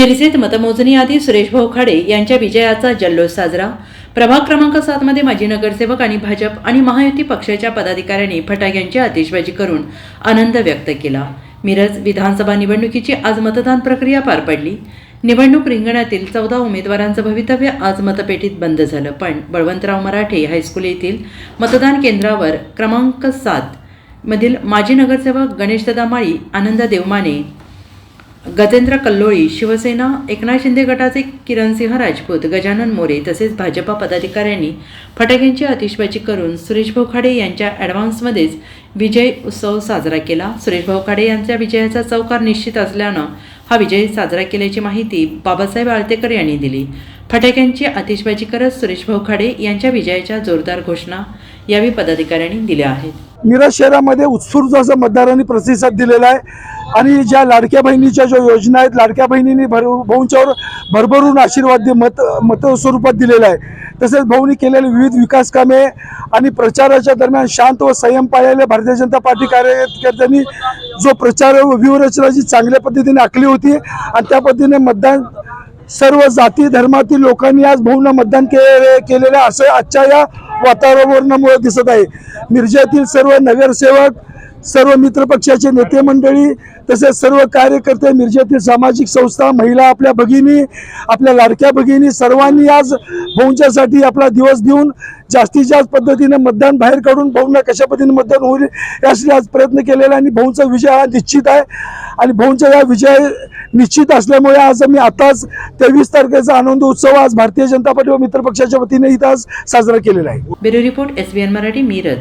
मिरजेत मतमोजणी आधी सुरेश भाऊ खाडे यांच्या विजयाचा जल्लोष साजरा. प्रभाग क्रमांक सातमध्ये माजी नगरसेवक आणि भाजप आणि महायुती पक्षाच्या पदाधिकाऱ्यांनी फटाक्यांची आतिषबाजी करून आनंद व्यक्त केला. मिरज विधानसभा निवडणुकीची आज मतदान प्रक्रिया पार पडली. निवडणूक रिंगणातील चौदा उमेदवारांचं भवितव्य आज मतपेटीत बंद झालं पण बळवंतराव मराठे हायस्कूल येथील मतदान केंद्रावर क्रमांक सात मधील माजी नगरसेवक गणेशदादा माळी आनंद देवमाने गजेंद्र कल्लोळी शिवसेना एकनाथ शिंदे गटाचे किरणसिंह राजपूत गजानन मोरे तसेच भाजपा पदाधिकाऱ्यांनी फटाक्यांची आतिषबाजी करून सुरेश भाऊ खाडे यांच्या ॲडव्हान्समध्येच विजय उत्सव साजरा केला. सुरेश भाऊ खाडे यांच्या विजयाचा चौकार निश्चित असल्यानं हा विजय साजरा केल्याची माहिती बाबासाहेब आळतेकर यांनी दिली. फटाक्यांची आतिषबाजी करत सुरेश भाऊ खाडे यांच्या विजयाच्या जोरदार घोषणा यावेळी पदाधिकाऱ्यांनी दिल्या आहेत. मिरज शहरामध्ये उत्स्फूर्त असं मतदारांनी प्रतिसाद दिलेला आहे. आणि ज्या लाडक्या बहिणीच्या ज्या योजना आहेत लाडक्या बहिणींनी भर भाऊंच्यावर भरभरून आशीर्वाद दे मत मत स्वरूपात दिलेला आहे. तसेच भाऊंनी केलेले विविध विकास कामे आणि प्रचाराच्या दरम्यान शांत व संयम पाळलेल्या भारतीय जनता पार्टी कार्यकर्त्यांनी जो प्रचार व व्यूहरचना जी चांगल्या पद्धतीने आखली होती आणि त्या पद्धतीने मतदान सर्व जाती धर्मातील लोकांनी आज भाऊंना मतदान के केलेलं आहे. असं आजच्या या वातावरणामुळे दिसत आहे. मिरज्यातील सर्व नगरसेवक सर्व मित्रपक्षाचे नेते मंडळी तसेच सर्व कार्यकर्ते मिरजेतील सामाजिक संस्था महिला आपल्या भगिनी आपल्या लाडक्या भगिनी सर्वांनी आज भाऊंच्यासाठी आपला दिवस देऊन जास्तीत जास्त पद्धतीने मतदान बाहेर काढून भाऊंना कशा पद्धतीने मतदान होईल यासाठी आज प्रयत्न केलेला आहे आणि भाऊंचा विजय हा निश्चित आहे. आणि भाऊंचा या विजय निश्चित असल्यामुळे आज मी आताच तेवीस तारखेचा आनंद उत्सव आज भारतीय जनता पार्टी व मित्र पक्षाच्या वतीने इथं आज साजरा केलेला आहे. Bureau report S Marathi Miraj.